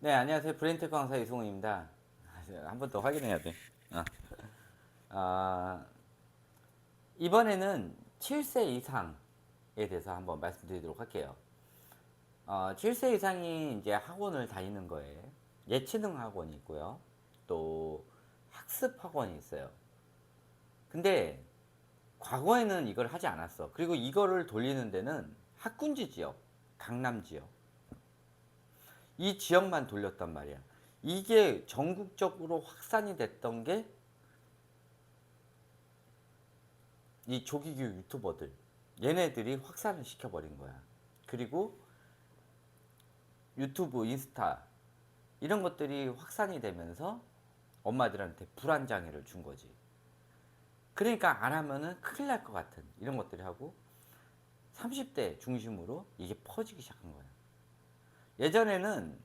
네, 안녕하세요. 브레인텍 강사 이승훈입니다. 한 번 더 확인해야 돼. 어. 아, 이번에는 7세 이상에 대해서 한번 말씀드리도록 할게요. 어, 7세 이상이 이제 학원을 다니는 거에 예체능 학원이 있고요. 또 학습 학원이 있어요. 근데 과거에는 이걸 하지 않았어. 그리고 이거를 돌리는 데는 학군지 지역, 강남 지역. 이 지역만 돌렸단 말이야. 이게 전국적으로 확산이 됐던 게 이 조기교육 유튜버들 얘네들이 확산을 시켜버린 거야. 그리고 유튜브, 인스타 이런 것들이 확산이 되면서 엄마들한테 불안 장애를 준 거지. 그러니까 안 하면은 큰일 날 것 같은 이런 것들이 하고 30대 중심으로 이게 퍼지기 시작한 거야. 예전에는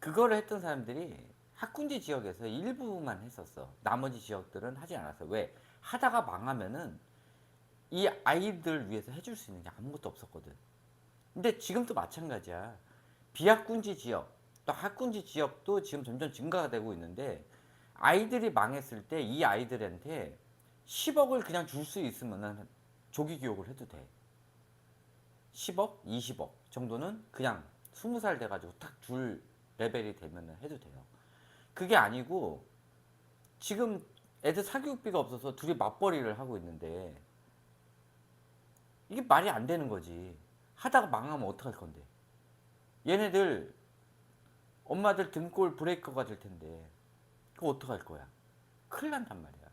그거를 했던 사람들이 학군지 지역에서 일부만 했었어. 나머지 지역들은 하지 않았어. 왜? 하다가 망하면은 이 아이들 위해서 해줄 수 있는 게 아무것도 없었거든. 근데 지금도 마찬가지야. 비학군지 지역, 또 학군지 지역도 지금 점점 증가가 되고 있는데 아이들이 망했을 때 이 아이들한테 10억을 그냥 줄 수 있으면은 조기 교육을 해도 돼. 10억, 20억 정도는 그냥 20살 돼가지고 딱 줄 레벨이 되면 해도 돼요. 그게 아니고 지금 애들 사교육비가 없어서 둘이 맞벌이를 하고 있는데 이게 말이 안 되는 거지. 하다가 망하면 어떡할 건데. 얘네들 엄마들 등골 브레이커가 될 텐데 그거 어떡할 거야. 큰일 난단 말이야.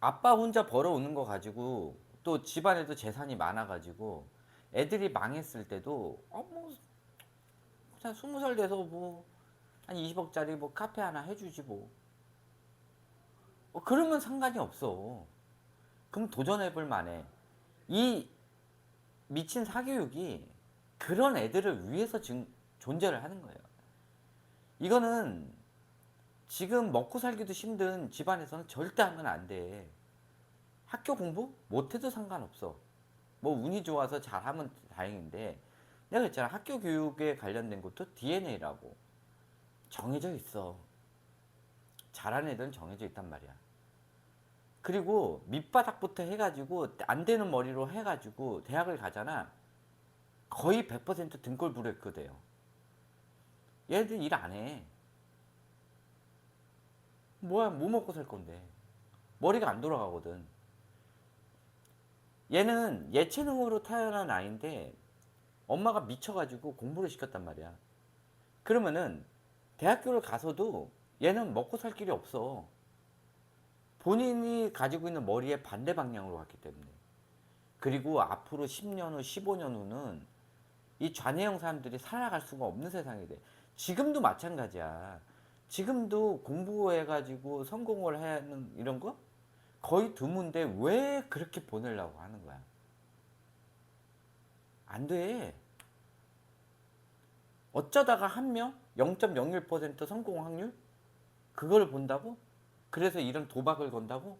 아빠 혼자 벌어오는 거 가지고 또 집안에도 재산이 많아가지고 애들이 망했을 때도 어뭐 그냥 스무 살 돼서 뭐 한 20억짜리 뭐 카페 하나 해주지 뭐 어, 그러면 상관이 없어 그럼 도전해볼 만해 이 미친 사교육이 그런 애들을 위해서 지금 존재를 하는 거예요 이거는 지금 먹고 살기도 힘든 집안에서는 절대 하면 안 돼. 학교 공부 못해도 상관없어. 뭐 운이 좋아서 잘하면 다행인데 내가 했잖아 학교 교육에 관련된 것도 DNA라고 정해져 있어. 잘하는 애들은 정해져 있단 말이야. 그리고 밑바닥부터 해가지고 안 되는 머리로 해가지고 대학을 가잖아. 거의 100% 등골 브레이크 돼요. 얘들 일 안 해. 뭐야 뭐 먹고 살 건데 머리가 안 돌아가거든 얘는 예체능으로 태어난 아이인데 엄마가 미쳐가지고 공부를 시켰단 말이야. 그러면은 대학교를 가서도 얘는 먹고 살 길이 없어. 본인이 가지고 있는 머리의 반대 방향으로 갔기 때문에. 그리고 앞으로 10년 후 15년 후는 이 좌뇌형 사람들이 살아갈 수가 없는 세상이 돼. 지금도 마찬가지야. 지금도 공부해가지고 성공을 하는 이런 거 거의 드문데 왜 그렇게 보내려고 하는 거야? 안 돼. 어쩌다가 한 명? 0.01% 성공 확률? 그걸 본다고? 그래서 이런 도박을 건다고?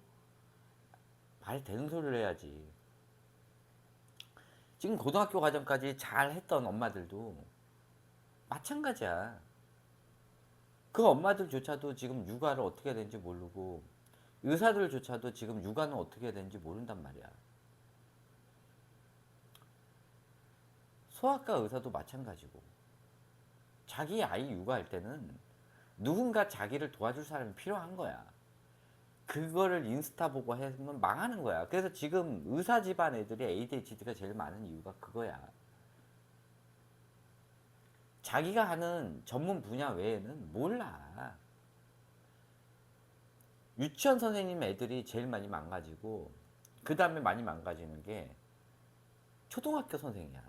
말 되는 소리를 해야지. 지금 고등학교 과정까지 잘 했던 엄마들도 마찬가지야. 그 엄마들조차도 지금 육아를 어떻게 해야 되는지 모르고 의사들조차도 지금 육아는 어떻게 해야 되는지 모른단 말이야. 소아과 의사도 마찬가지고 자기 아이 육아할 때는 누군가 자기를 도와줄 사람이 필요한 거야. 그거를 인스타 보고 하면 망하는 거야. 그래서 지금 의사 집안 애들이 ADHD가 제일 많은 이유가 그거야. 자기가 하는 전문 분야 외에는 몰라. 유치원 선생님 애들이 제일 많이 망가지고 그 다음에 많이 망가지는 게 초등학교 선생이야.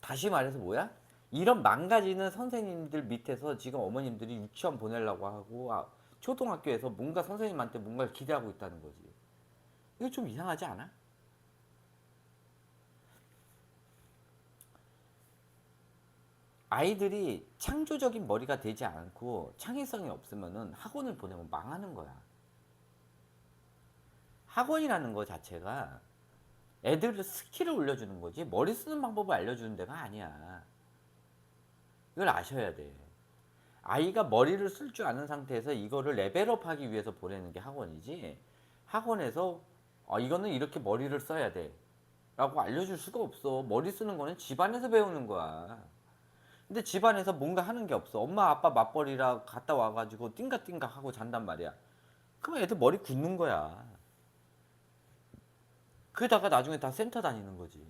다시 말해서 뭐야? 이런 망가지는 선생님들 밑에서 지금 어머님들이 유치원 보내려고 하고 아, 초등학교에서 뭔가 선생님한테 뭔가를 기대하고 있다는 거지. 이거 좀 이상하지 않아? 아이들이 창조적인 머리가 되지 않고 창의성이 없으면은 학원을 보내면 망하는 거야. 학원이라는 거 자체가 애들 스킬을 올려주는 거지 머리 쓰는 방법을 알려주는 데가 아니야. 이걸 아셔야 돼. 아이가 머리를 쓸 줄 아는 상태에서 이거를 레벨업하기 위해서 보내는 게 학원이지 학원에서 어, 이거는 이렇게 머리를 써야 돼 라고 알려줄 수가 없어 머리 쓰는 거는 집안에서 배우는 거야 근데 집안에서 뭔가 하는 게 없어. 엄마 아빠 맞벌이라 갔다 와가지고 띵가띵가 하고 잔단 말이야. 그럼 애들 머리 굳는 거야. 그러다가 나중에 다 센터 다니는 거지.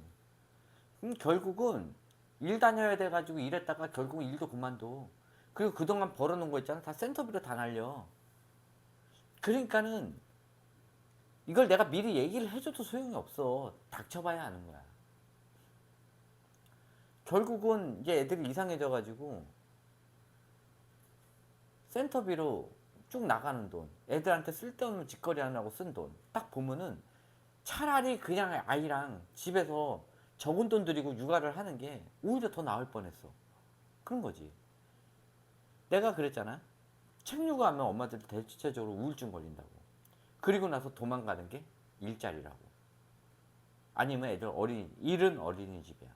그럼 결국은 일 다녀야 돼가지고 일했다가 결국은 일도 그만둬. 그리고 그동안 벌어놓은 거 있잖아. 다 센터비로 다 날려. 그러니까는 이걸 내가 미리 얘기를 해줘도 소용이 없어. 닥쳐봐야 아는 거야 결국은 이제 애들이 이상해져 가지고 센터비로 쭉 나가는 돈 애들한테 쓸데없는 짓거리 하느라고 쓴 돈 딱 보면은 차라리 그냥 아이랑 집에서 적은 돈 들이고 육아를 하는 게 오히려 더 나을 뻔했어. 그런 거지. 내가 그랬잖아. 책 육아하면 엄마들 대체적으로 우울증 걸린다고. 그리고 나서 도망가는 게 일자리라고. 아니면 애들 어린이 일은 어린이집이야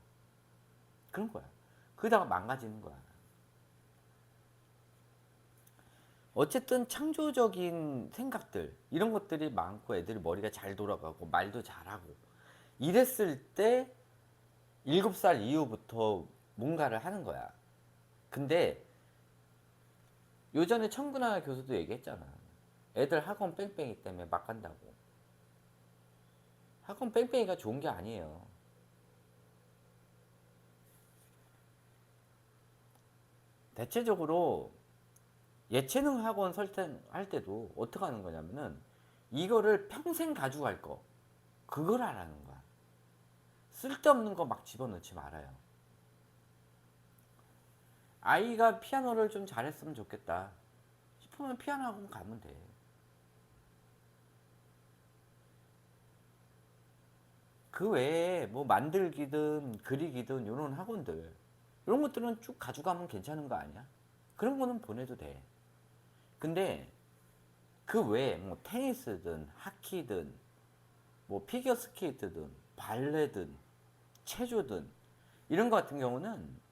그런 거야. 그러다가 망가지는 거야. 어쨌든 창조적인 생각들 이런 것들이 많고 애들이 머리가 잘 돌아가고 말도 잘하고 이랬을 때 일곱 살 이후부터 뭔가를 하는 거야. 근데 요전에 청구나 교수도 얘기했잖아. 애들 학원 뺑뺑이 때문에 막 간다고. 학원 뺑뺑이가 좋은 게 아니에요 대체적으로 예체능 학원 설정할 때도 어떻게 하는 거냐면은 이거를 평생 가지고 갈거 그걸 하라는 거야. 쓸데없는 거 막 집어넣지 말아요. 아이가 피아노를 좀 잘했으면 좋겠다 싶으면 피아노 학원 가면 돼. 그 외에 뭐 만들기든 그리기든 이런 학원들 이런 것들은 쭉 가져가면 괜찮은 거 아니야? 그런 거는 보내도 돼. 근데 그 외에 뭐 테니스든 하키든 뭐 피겨 스케이트든 발레든 체조든 이런 거 같은 경우는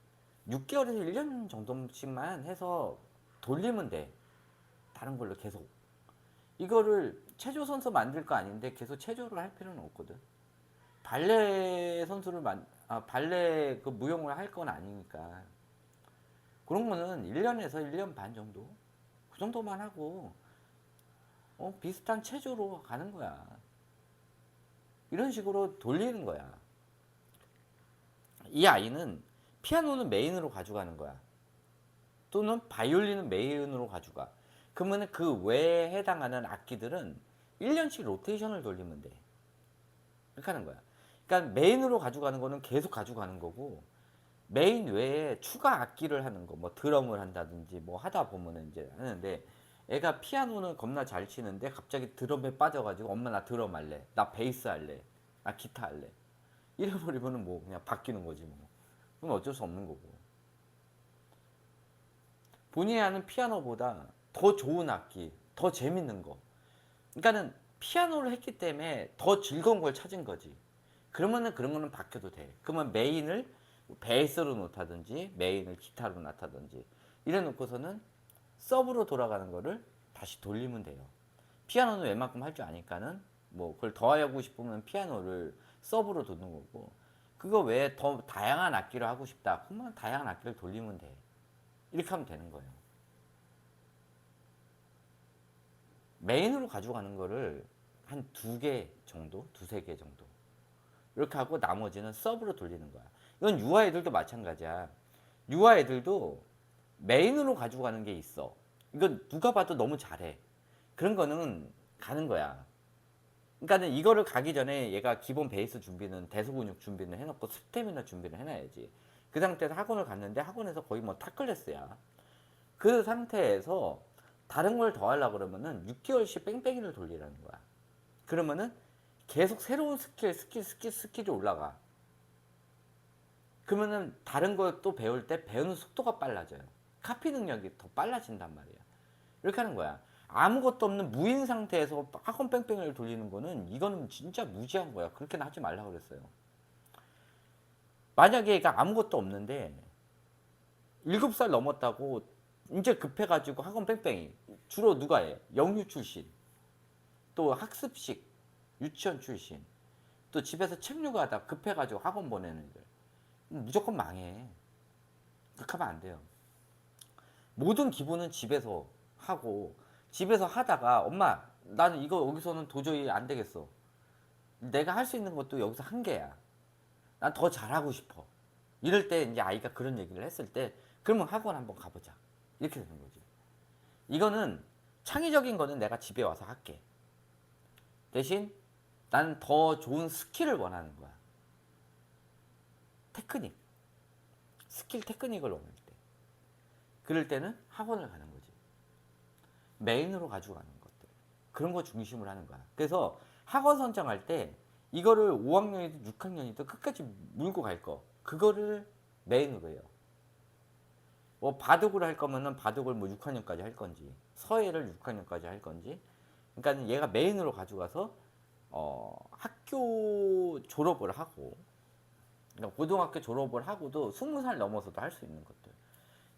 6개월에서 1년 정도씩만 해서 돌리면 돼. 다른 걸로 계속. 이거를 체조 선수 만들 거 아닌데 계속 체조를 할 필요는 없거든. 발레 선수를 만, 아, 발레 그 무용을 할 건 아니니까. 그런 거는 1년에서 1년 반 정도? 그 정도만 하고, 어, 비슷한 체조로 가는 거야. 이런 식으로 돌리는 거야. 이 아이는 피아노는 메인으로 가져가는 거야. 또는 바이올린은 메인으로 가져가. 그러면 그 외에 해당하는 악기들은 1년씩 로테이션을 돌리면 돼. 이렇게 하는 거야. 그러니까 메인으로 가져가는 거는 계속 가져가는 거고 메인 외에 추가 악기를 하는 거, 뭐 드럼을 한다든지 뭐 하다 보면은 이제 하는데 애가 피아노는 겁나 잘 치는데 갑자기 드럼에 빠져가지고 엄마 나 드럼 할래, 나 베이스 할래, 나 기타 할래 이래버리면은 뭐 그냥 바뀌는 거지 뭐. 그건 어쩔 수 없는 거고. 본인이 하는 피아노보다 더 좋은 악기, 더 재밌는 거. 그러니까는 피아노를 했기 때문에 더 즐거운 걸 찾은 거지. 그러면은 그런 거는 바뀌어도 돼. 그러면 메인을 베이스로 놓다든지 메인을 기타로 놓다든지 이래 놓고서는 서브로 돌아가는 거를 다시 돌리면 돼요. 피아노는 웬만큼 할 줄 아니까는 뭐 그걸 더 하고 싶으면 피아노를 서브로 도는 거고 그거 외에 더 다양한 악기를 하고 싶다. 그러면 다양한 악기를 돌리면 돼. 이렇게 하면 되는 거예요. 메인으로 가져가는 거를 한 두 개 정도, 두세 개 정도. 이렇게 하고 나머지는 서브로 돌리는 거야. 이건 유아 애들도 마찬가지야. 유아 애들도 메인으로 가지고 가는 게 있어. 이건 누가 봐도 너무 잘해. 그런 거는 가는 거야. 그러니까는 이거를 가기 전에 얘가 기본 베이스 준비는 대소근육 준비는 해놓고 스태미나 준비를 해놔야지. 그 상태에서 학원을 갔는데 학원에서 거의 뭐 탑클래스야. 그 상태에서 다른 걸 더 하려고 그러면은 6개월씩 뺑뺑이를 돌리라는 거야. 그러면은 계속 새로운 스킬, 스킬, 스킬, 스킬이 올라가. 그러면은 다른 걸 또 배울 때 배우는 속도가 빨라져요. 카피 능력이 더 빨라진단 말이야. 이렇게 하는 거야. 아무것도 없는 무인 상태에서 학원 뺑뺑이를 돌리는 거는 이거는 진짜 무지한 거야. 그렇게는 하지 말라 그랬어요. 만약에 얘가 아무것도 없는데 일곱 살 넘었다고 이제 급해가지고 학원 뺑뺑이 주로 누가 해? 영유 출신 또 학습식 유치원 출신. 또 집에서 책 육아하다 급해가지고 학원 보내는 애들. 무조건 망해. 그렇게 하면 안 돼요. 모든 기본은 집에서 하고 집에서 하다가 엄마 나는 이거 여기서는 도저히 안 되겠어. 내가 할 수 있는 것도 여기서 한계야. 난 더 잘하고 싶어. 이럴 때 이제 아이가 그런 얘기를 했을 때 그러면 학원 한번 가보자. 이렇게 되는 거지. 이거는 창의적인 거는 내가 집에 와서 할게. 대신 나는 더 좋은 스킬을 원하는 거야. 테크닉. 스킬 테크닉을 원할 때. 그럴 때는 학원을 가는 거지. 메인으로 가지고 가는 것들. 그런 거 중심으로 하는 거야. 그래서 학원 선정할 때 이거를 5학년이든 6학년이든 끝까지 물고 갈 거. 그거를 메인으로 해요. 뭐 바둑을 할 거면은 바둑을 뭐 6학년까지 할 건지 서예를 6학년까지 할 건지. 그러니까 얘가 메인으로 가져가서 어, 학교 졸업을 하고 그러니까 고등학교 졸업을 하고도 20살 넘어서도 할 수 있는 것들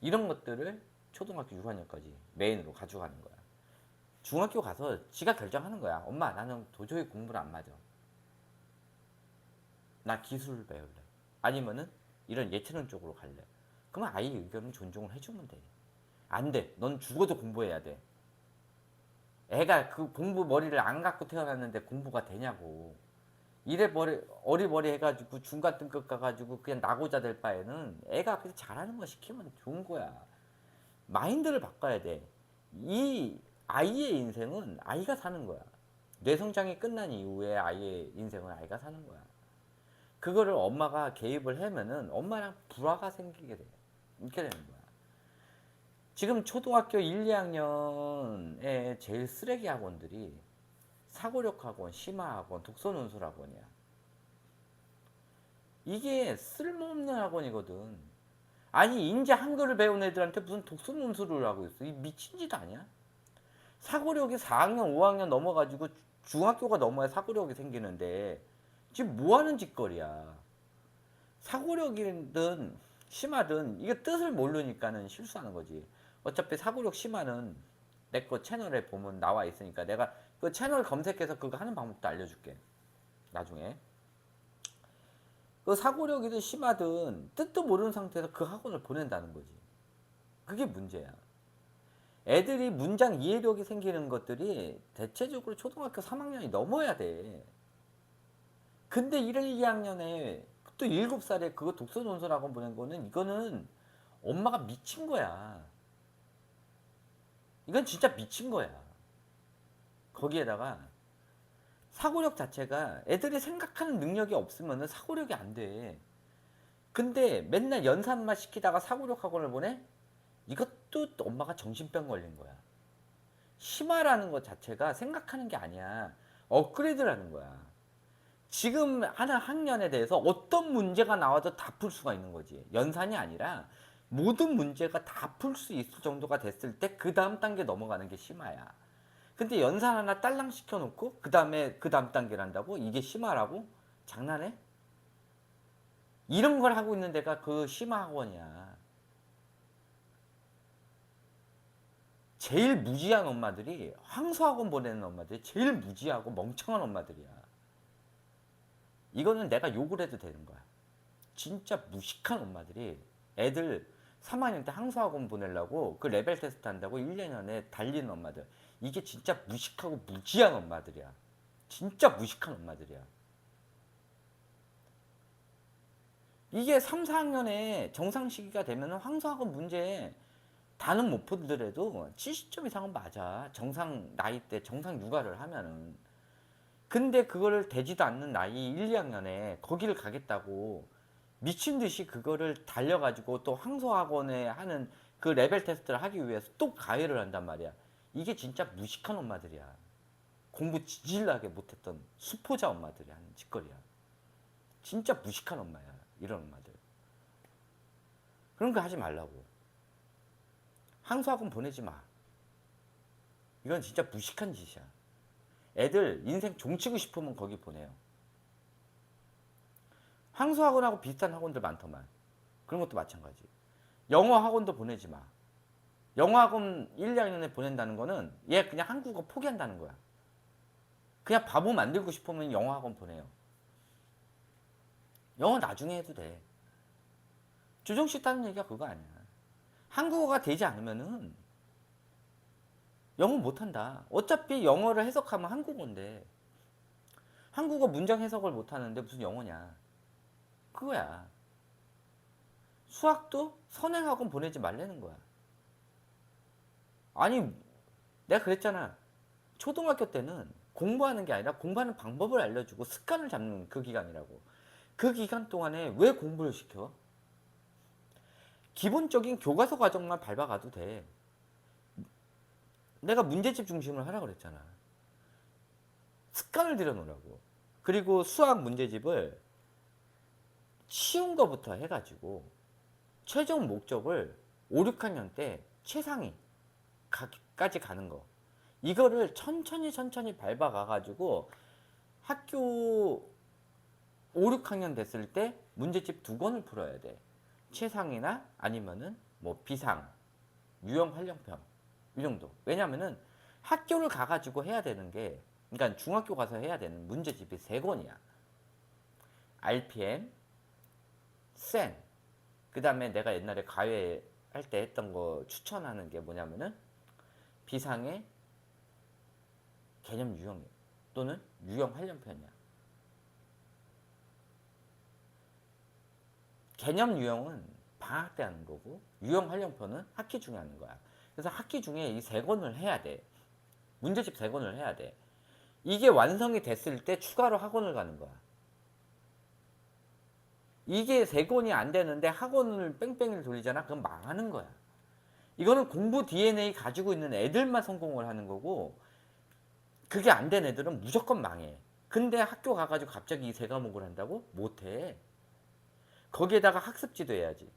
이런 것들을 초등학교 6학년까지 메인으로 가져가는 거야 중학교 가서 지가 결정하는 거야 엄마 나는 도저히 공부를 안 맞아 나 기술 배울래 아니면은 이런 예체능 쪽으로 갈래 그러면 아이 의견은 존중을 해주면 돼. 안 돼. 넌 죽어도 공부해야 돼. 애가 그 공부 머리를 안 갖고 태어났는데 공부가 되냐고. 이래 머리, 어리버리 해가지고 중간 등급 가가지고 그냥 나고자 될 바에는 애가 그냥 잘하는 거 시키면 좋은 거야. 마인드를 바꿔야 돼. 이 아이의 인생은 아이가 사는 거야. 뇌성장이 끝난 이후에 아이의 인생은 아이가 사는 거야. 그거를 엄마가 개입을 하면은 엄마랑 불화가 생기게 돼. 이렇게 되는 거야. 지금 초등학교 1, 2학년에 제일 쓰레기 학원들이 사고력 학원, 심화 학원, 독서 논술 학원이야. 이게 쓸모없는 학원이거든. 아니 인제 한글을 배운 애들한테 무슨 독서 논술을 하고 있어? 이 미친 짓 아니야? 사고력이 4학년, 5학년 넘어가지고 중학교가 넘어야 사고력이 생기는데 지금 뭐 하는 짓거리야? 사고력이든 심하든 이게 뜻을 모르니까는 실수하는 거지. 어차피 사고력 심화는 내 거 채널에 보면 나와 있으니까 내가 그 채널 검색해서 그거 하는 방법도 알려줄게. 나중에. 그 사고력이든 심하든 뜻도 모르는 상태에서 그 학원을 보낸다는 거지. 그게 문제야. 애들이 문장 이해력이 생기는 것들이 대체적으로 초등학교 3학년이 넘어야 돼. 근데 1, 2학년에 또 일곱 살에 그거 독서 논술학원 보낸 거는 이거는 엄마가 미친 거야. 이건 진짜 미친 거야. 거기에다가 사고력 자체가 애들이 생각하는 능력이 없으면 사고력이 안 돼. 근데 맨날 연산만 시키다가 사고력 학원을 보내? 이것도 또 엄마가 정신병 걸린 거야. 심화라는 것 자체가 생각하는 게 아니야. 업그레이드라는 거야. 지금 하는 학년에 대해서 어떤 문제가 나와도 다 풀 수가 있는 거지. 연산이 아니라 모든 문제가 다 풀 수 있을 정도가 됐을 때 그 다음 단계 넘어가는 게 심화야. 근데 연산 하나 딸랑 시켜놓고 그 다음에 그 다음 단계를 한다고? 이게 심화라고? 장난해? 이런 걸 하고 있는 데가 그 심화 학원이야. 제일 무지한 엄마들이 황소학원 보내는 엄마들이 제일 무지하고 멍청한 엄마들이야. 이거는 내가 욕을 해도 되는 거야. 진짜 무식한 엄마들이 애들 3학년 때 항소학원 보내려고 그 레벨 테스트 한다고 1, 2년에 달리는 엄마들. 이게 진짜 무식하고 무지한 엄마들이야. 진짜 무식한 엄마들이야. 이게 3, 4학년에 정상 시기가 되면 황소학원 문제 다는 못 풀더라도 70점 이상은 맞아. 정상 나이 때 정상 육아를 하면은. 근데 그거를 되지도 않는 나이 1, 2학년에 거기를 가겠다고 미친 듯이 그거를 달려가지고 또 항소학원에 하는 그 레벨 테스트를 하기 위해서 또 가해를 한단 말이야. 이게 진짜 무식한 엄마들이야. 공부 지질나게 못했던 수포자 엄마들이 하는 짓거리야. 진짜 무식한 엄마야. 이런 엄마들. 그런 거 하지 말라고. 항소학원 보내지 마. 이건 진짜 무식한 짓이야. 애들 인생 종치고 싶으면 거기 보내요. 항소학원하고 비슷한 학원들 많더만. 그런 것도 마찬가지. 영어 학원도 보내지 마. 영어 학원 1, 2학년에 보낸다는 거는 얘 그냥 한국어 포기한다는 거야. 그냥 바보 만들고 싶으면 영어 학원 보내요. 영어 나중에 해도 돼. 주종식 하는 얘기가 그거 아니야. 한국어가 되지 않으면은 영어 못한다. 어차피 영어를 해석하면 한국어인데 한국어 문장 해석을 못하는데 무슨 영어냐. 그거야. 수학도 선행학원 보내지 말라는 거야. 아니 내가 그랬잖아. 초등학교 때는 공부하는 게 아니라 공부하는 방법을 알려주고 습관을 잡는 그 기간이라고. 그 기간 동안에 왜 공부를 시켜? 기본적인 교과서 과정만 밟아가도 돼. 내가 문제집 중심을 하라 그랬잖아. 습관을 들여놓으라고. 그리고 수학 문제집을 쉬운 거부터 해가지고 최종 목적을 5, 6학년 때 최상위 까지 가는 거. 이거를 천천히 천천히 밟아가가지고 학교 5, 6학년 됐을 때 문제집 두 권을 풀어야 돼. 최상이나 아니면은 뭐 비상, 유형 활용편 이 정도. 왜냐면은 학교를 가가지고 해야 되는 게, 그러니까 중학교 가서 해야 되는 문제집이 세 권이야. RPM, 센. 그 다음에 내가 옛날에 가회 할때 했던 거 추천하는 게 뭐냐면은 비상의 개념 유형 또는 유형 활용편이야. 개념 유형은 방학 때 하는 거고 유형 활용편은 학기 중에 하는 거야. 그래서 학기 중에 이 세 권을 해야 돼. 문제집 세 권을 해야 돼. 이게 완성이 됐을 때 추가로 학원을 가는 거야. 이게 세 권이 안 되는데 학원을 뺑뺑이를 돌리잖아. 그럼 망하는 거야. 이거는 공부 DNA 가지고 있는 애들만 성공을 하는 거고 그게 안 된 애들은 무조건 망해. 근데 학교 가가지고 갑자기 이 세 과목을 한다고? 못해. 거기에다가 학습지도 해야지.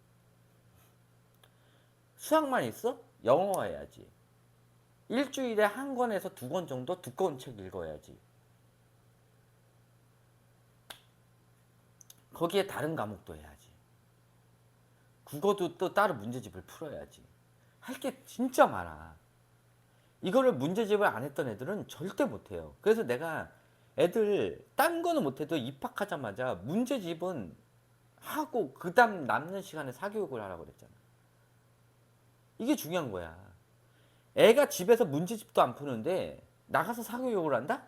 수학만 있어? 영어 해야지. 일주일에 한 권에서 두 권 정도 두꺼운 책 읽어야지. 거기에 다른 과목도 해야지. 국어도 또 따로 문제집을 풀어야지. 할 게 진짜 많아. 이거를 문제집을 안 했던 애들은 절대 못해요. 그래서 내가 애들 딴 거는 못해도 입학하자마자 문제집은 하고 그 다음 남는 시간에 사교육을 하라고 그랬잖아. 이게 중요한 거야. 애가 집에서 문제집도 안 푸는데 나가서 사교육을 한다?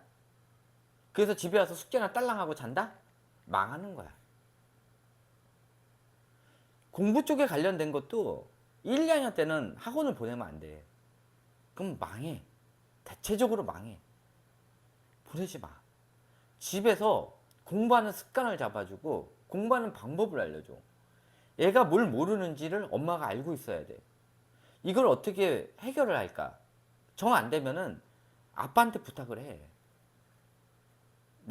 그래서 집에 와서 숙제나 딸랑하고 잔다? 망하는 거야. 공부 쪽에 관련된 것도 1, 2학년 때는 학원을 보내면 안 돼. 그럼 망해. 대체적으로 망해. 보내지 마. 집에서 공부하는 습관을 잡아주고 공부하는 방법을 알려줘. 얘가 뭘 모르는지를 엄마가 알고 있어야 돼. 이걸 어떻게 해결을 할까? 정 안 되면은 아빠한테 부탁을 해.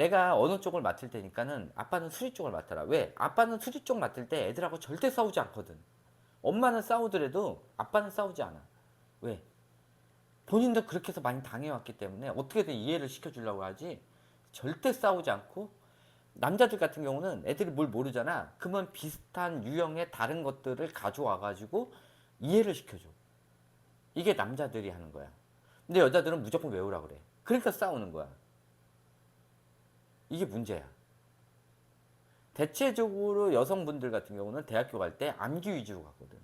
내가 어느 쪽을 맡을 테니까는 아빠는 수리 쪽을 맡아라. 왜? 아빠는 수리 쪽 맡을 때 애들하고 절대 싸우지 않거든. 엄마는 싸우더라도 아빠는 싸우지 않아. 왜? 본인도 그렇게 해서 많이 당해왔기 때문에 어떻게든 이해를 시켜주려고 하지 절대 싸우지 않고 남자들 같은 경우는 애들이 뭘 모르잖아. 그러면 비슷한 유형의 다른 것들을 가져와가지고 이해를 시켜줘. 이게 남자들이 하는 거야. 근데 여자들은 무조건 외우라 그래. 그러니까 싸우는 거야. 이게 문제야. 대체적으로 여성분들 같은 경우는 대학교 갈 때 암기 위주로 가거든.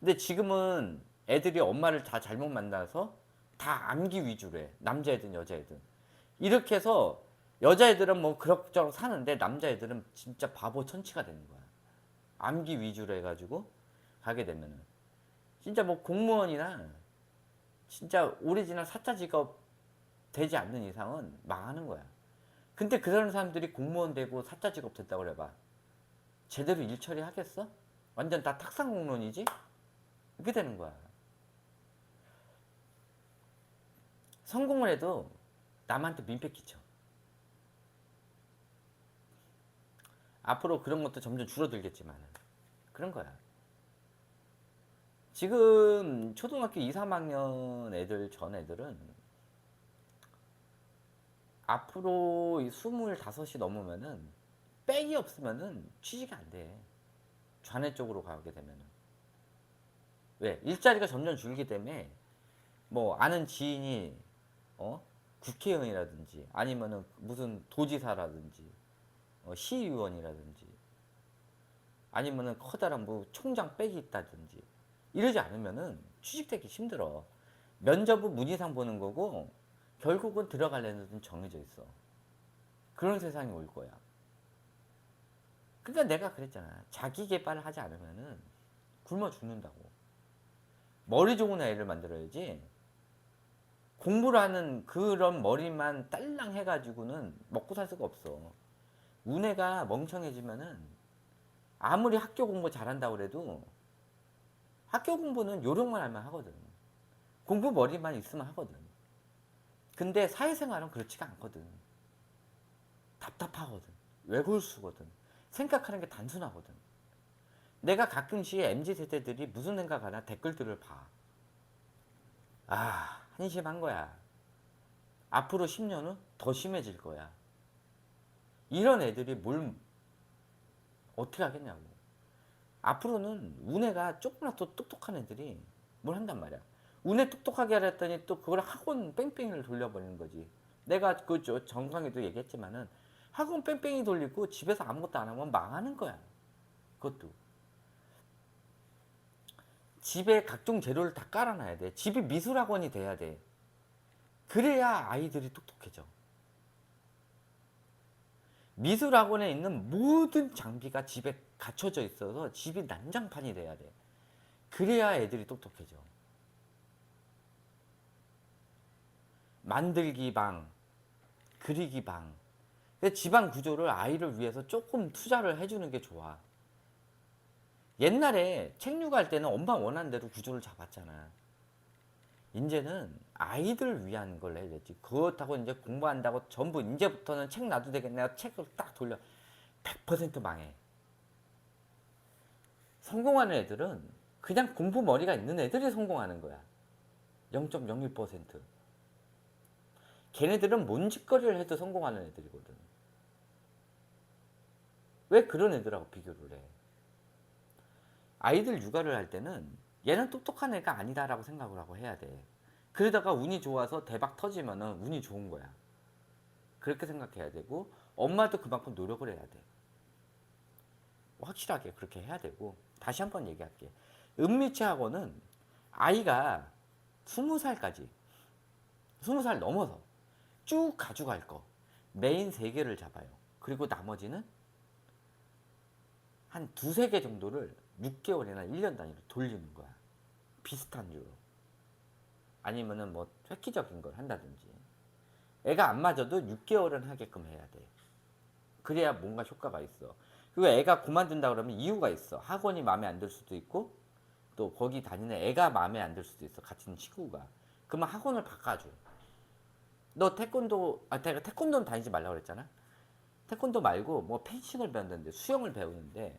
근데 지금은 애들이 엄마를 다 잘못 만나서 다 암기 위주로 해. 남자애든 여자애든. 이렇게 해서 여자애들은 뭐 그럭저럭 사는데 남자애들은 진짜 바보 천치가 되는 거야. 암기 위주로 해가지고 가게 되면은. 진짜 뭐 공무원이나 진짜 오리지널 사짜 직업 되지 않는 이상은 망하는 거야. 근데 그런 사람들이 공무원 되고 사짜 직업 됐다고 그래봐. 제대로 일 처리하겠어? 완전 다 탁상 공론이지? 이렇게 되는 거야. 성공을 해도 남한테 민폐 끼쳐. 앞으로 그런 것도 점점 줄어들겠지만 그런 거야. 지금 초등학교 2, 3학년 애들 전 애들은 앞으로 25이 넘으면은 백이 없으면은 취직이 안 돼. 좌뇌 쪽으로 가게 되면은. 왜? 일자리가 점점 줄기 때문에 뭐 아는 지인이 어? 국회의원이라든지 아니면은 무슨 도지사라든지 어, 시의원이라든지 아니면은 커다란 뭐 총장 백이 있다든지 이러지 않으면은 취직되기 힘들어. 면접은 문의상 보는 거고 결국은 들어갈래는 좀 정해져 있어. 그런 세상이 올 거야. 그러니까 내가 그랬잖아. 자기 개발을 하지 않으면은 굶어 죽는다고. 머리 좋은 애를 만들어야지. 공부를 하는 그런 머리만 딸랑 해가지고는 먹고 살 수가 없어. 운해가 멍청해지면은 아무리 학교 공부 잘한다고 그래도 학교 공부는 요령만 알면 하거든. 공부 머리만 있으면 하거든. 근데 사회생활은 그렇지가 않거든. 답답하거든. 외골수거든. 생각하는 게 단순하거든. 내가 가끔씩 MZ 세대들이 무슨 생각하나 댓글들을 봐. 아, 한심한 거야. 앞으로 10년 후 더 심해질 거야. 이런 애들이 뭘 어떻게 하겠냐고. 앞으로는 운해가 조금이나 더 똑똑한 애들이 뭘 한단 말이야. 운해 똑똑하게 하려 했더니 또 그걸 학원 뺑뺑이를 돌려버리는 거지. 내가 그저 정강에도 얘기했지만은 학원 뺑뺑이 돌리고 집에서 아무것도 안 하면 망하는 거야. 그것도. 집에 각종 재료를 다 깔아놔야 돼. 집이 미술학원이 돼야 돼. 그래야 아이들이 똑똑해져. 미술학원에 있는 모든 장비가 집에 갖춰져 있어서 집이 난장판이 돼야 돼. 그래야 애들이 똑똑해져. 만들기 방, 그리기 방. 근데 집안 구조를 아이를 위해서 조금 투자를 해주는 게 좋아. 옛날에 책류할 때는 엄마 원하는 대로 구조를 잡았잖아. 이제는 아이들 위한 걸 해야 되지. 그렇다고 이제 공부한다고 전부 이제부터는 책 놔도 되겠네. 책을 딱 돌려. 100% 망해. 성공하는 애들은 그냥 공부 머리가 있는 애들이 성공하는 거야. 0.01%. 걔네들은 뭔 짓거리를 해도 성공하는 애들이거든. 왜 그런 애들하고 비교를 해? 아이들 육아를 할 때는 얘는 똑똑한 애가 아니다라고 생각을 하고 해야 돼. 그러다가 운이 좋아서 대박 터지면은 운이 좋은 거야. 그렇게 생각해야 되고 엄마도 그만큼 노력을 해야 돼. 확실하게 그렇게 해야 되고 다시 한 번 얘기할게. 은미치 학원은 아이가 스무 살까지 스무 살 넘어서 쭉 가져갈 거 메인 세 개를 잡아요. 그리고 나머지는 한 두세 개 정도를 6개월이나 1년 단위로 돌리는 거야. 비슷한 류로. 아니면은 뭐 획기적인 걸 한다든지. 애가 안 맞아도 6개월은 하게끔 해야 돼. 그래야 뭔가 효과가 있어. 그리고 애가 그만둔다 그러면 이유가 있어. 학원이 마음에 안 들 수도 있고 또 거기 다니는 애가 마음에 안 들 수도 있어. 있는 친구가. 그러면 학원을 바꿔줘. 너 태권도 아 내가 태권도는 다니지 말라고 그랬잖아. 태권도 말고 뭐 펜싱을 배운다는데 수영을 배우는데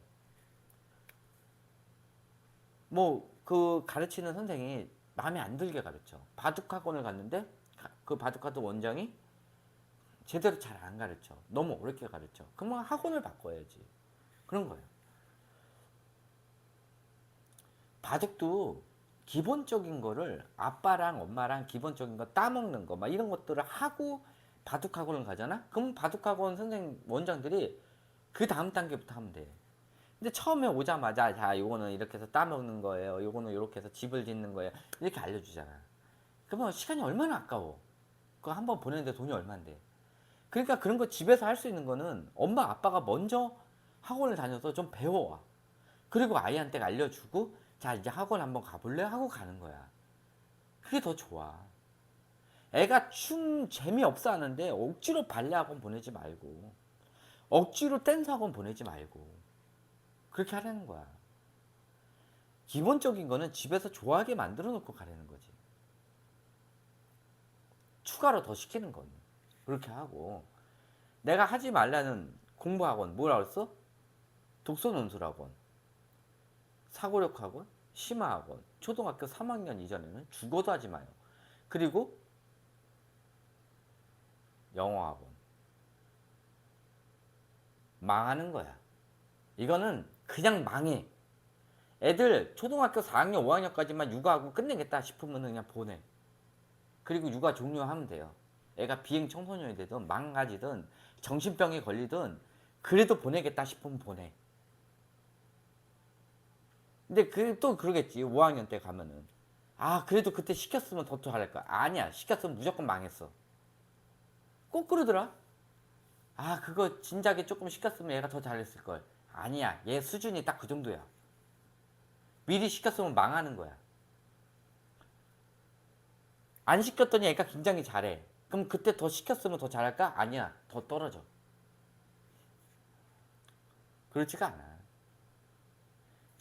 뭐 그 가르치는 선생이 마음에 안 들게 가르쳐. 바둑 학원을 갔는데 가- 그 바둑 학원 원장이 제대로 잘 안 가르쳐. 너무 어렵게 가르쳐. 그러면 학원을 바꿔야지. 그런 거예요. 바둑도 기본적인 거를 아빠랑 엄마랑 기본적인 거 따먹는 거 막 이런 것들을 하고 바둑 학원을 가잖아? 그럼 바둑 학원 선생 원장들이 그 다음 단계부터 하면 돼. 근데 처음에 오자마자 자 요거는 이렇게 해서 따먹는 거예요. 요거는 이렇게 해서 집을 짓는 거예요. 이렇게 알려주잖아. 그러면 시간이 얼마나 아까워. 그거 한 번 보내는데 돈이 얼만데. 그러니까 그런 거 집에서 할 수 있는 거는 엄마 아빠가 먼저 학원을 다녀서 좀 배워와. 그리고 아이한테 알려주고 자 이제 학원 한번 가볼래 하고 가는 거야. 그게 더 좋아. 애가 춤 재미없어 하는데 억지로 발레 학원 보내지 말고 억지로 댄스 학원 보내지 말고 그렇게 하라는 거야. 기본적인 거는 집에서 좋아하게 만들어 놓고 가라는 거지. 추가로 더 시키는 건 그렇게 하고 내가 하지 말라는 공부학원 뭐라 그랬어? 독서 논술학원, 사고력 학원, 심화학원, 초등학교 3학년 이전에는 죽어도 하지 마요. 그리고 영어학원. 망하는 거야. 이거는 그냥 망해. 애들 초등학교 4학년, 5학년까지만 육아하고 끝내겠다 싶으면 그냥 보내. 그리고 육아 종료하면 돼요. 애가 비행 청소년이 되든 망가지든 정신병에 걸리든 그래도 보내겠다 싶으면 보내. 근데 그 또 그러겠지. 5학년 때 가면은. 아, 그래도 그때 시켰으면 더 잘할까? 아니야. 시켰으면 무조건 망했어. 꼭 그러더라. 아, 그거 진작에 조금 시켰으면 얘가 더 잘했을 걸. 아니야. 얘 수준이 딱 그 정도야. 미리 시켰으면 망하는 거야. 안 시켰더니 애가 굉장히 잘해. 그럼 그때 더 시켰으면 더 잘할까? 아니야. 더 떨어져. 그렇지가 않아.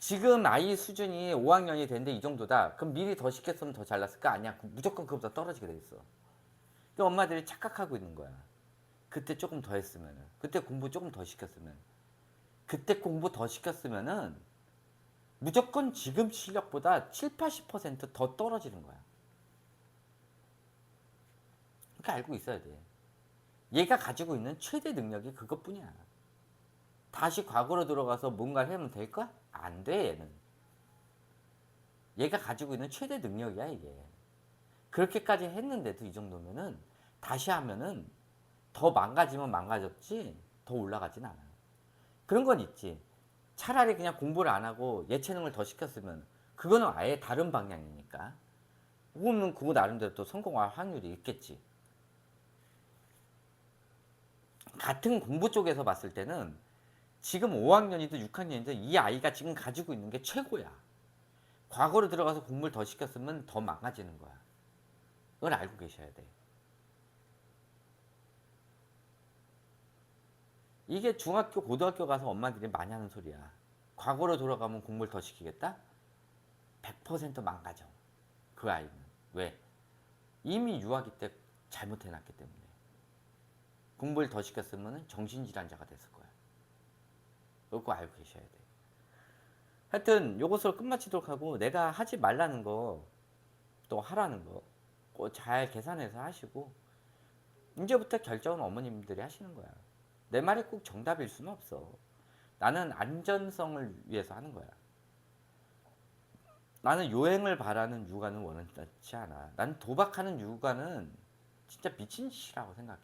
지금 아이 수준이 5학년이 됐는데 이 정도다. 그럼 미리 더 시켰으면 더 잘났을까? 아니야. 그 무조건 그보다 떨어지게 돼 있어. 그 엄마들이 착각하고 있는 거야. 그때 조금 더 했으면은, 그때 공부 조금 더 시켰으면, 그때 공부 더 시켰으면은 무조건 지금 실력보다 7, 80%더 떨어지는 거야. 그러니까 알고 있어야 돼. 얘가 가지고 있는 최대 능력이 그것뿐이야. 다시 과거로 들어가서 뭔가를 하면 될까? 안 돼, 얘는. 얘가 가지고 있는 최대 능력이야, 이게. 그렇게까지 했는데도 이 정도면은 다시 하면은 더 망가지면 망가졌지 더 올라가진 않아. 그런 건 있지. 차라리 그냥 공부를 안 하고 예체능을 더 시켰으면 그거는 아예 다른 방향이니까. 그거는 그거 나름대로 또 성공할 확률이 있겠지. 같은 공부 쪽에서 봤을 때는 지금 5학년이든 6학년이든 이 아이가 지금 가지고 있는 게 최고야. 과거로 들어가서 공부를 더 시켰으면 더 망가지는 거야. 그걸 알고 계셔야 돼. 이게 중학교, 고등학교 가서 엄마들이 많이 하는 소리야. 과거로 돌아가면 공부를 더 시키겠다? 100% 망가져. 그 아이는. 왜? 이미 유아기 때 잘못해놨기 때문에. 공부를 더 시켰으면 정신질환자가 됐을 거야. 그거 알고 계셔야 돼. 하여튼 요것으로 끝마치도록 하고 내가 하지 말라는 거 또 하라는 거 꼭 잘 계산해서 하시고 이제부터 결정은 어머님들이 하시는 거야. 내 말이 꼭 정답일 수는 없어. 나는 안전성을 위해서 하는 거야. 나는 요행을 바라는 육아는 원하지 않아. 난 도박하는 육아는 진짜 미친 짓이라고 생각해.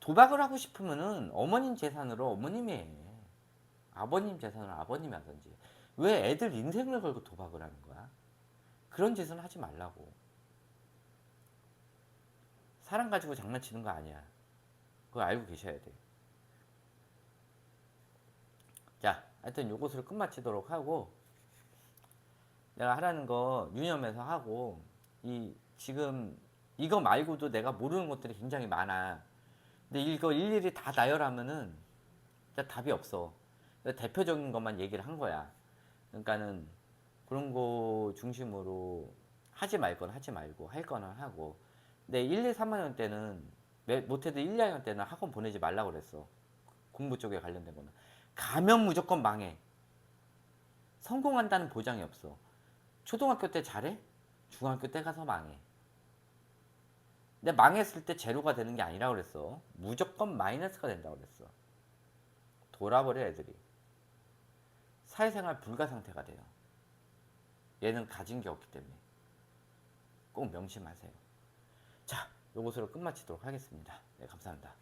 도박을 하고 싶으면은 어머님 재산으로 어머님이 해. 아버님 재산으로 아버님이 하든지. 왜 애들 인생을 걸고 도박을 하는 거야? 그런 짓은 하지 말라고. 사람 가지고 장난치는 거 아니야. 그거 알고 계셔야 돼. 자, 하여튼 요것으로 끝마치도록 하고 내가 하라는 거 유념해서 하고 이 지금 이거 말고도 내가 모르는 것들이 굉장히 많아. 근데 이거 일일이 다 나열하면은 답이 없어. 대표적인 것만 얘기를 한 거야. 그러니까는 그런 거 중심으로 하지 말건 하지 말고 할 거는 하고. 근데 1, 2, 3학년 때는 매- 못해도 1, 2학년 때는 학원 보내지 말라고 그랬어. 공부 쪽에 관련된 거는. 가면 무조건 망해. 성공한다는 보장이 없어. 초등학교 때 잘해? 중학교 때 가서 망해. 근데 망했을 때 제로가 되는 게 아니라고 그랬어. 무조건 마이너스가 된다고 그랬어. 돌아버려 애들이. 사회생활 불가 상태가 돼요. 얘는 가진 게 없기 때문에. 꼭 명심하세요. 자, 요것으로 끝마치도록 하겠습니다. 네, 감사합니다.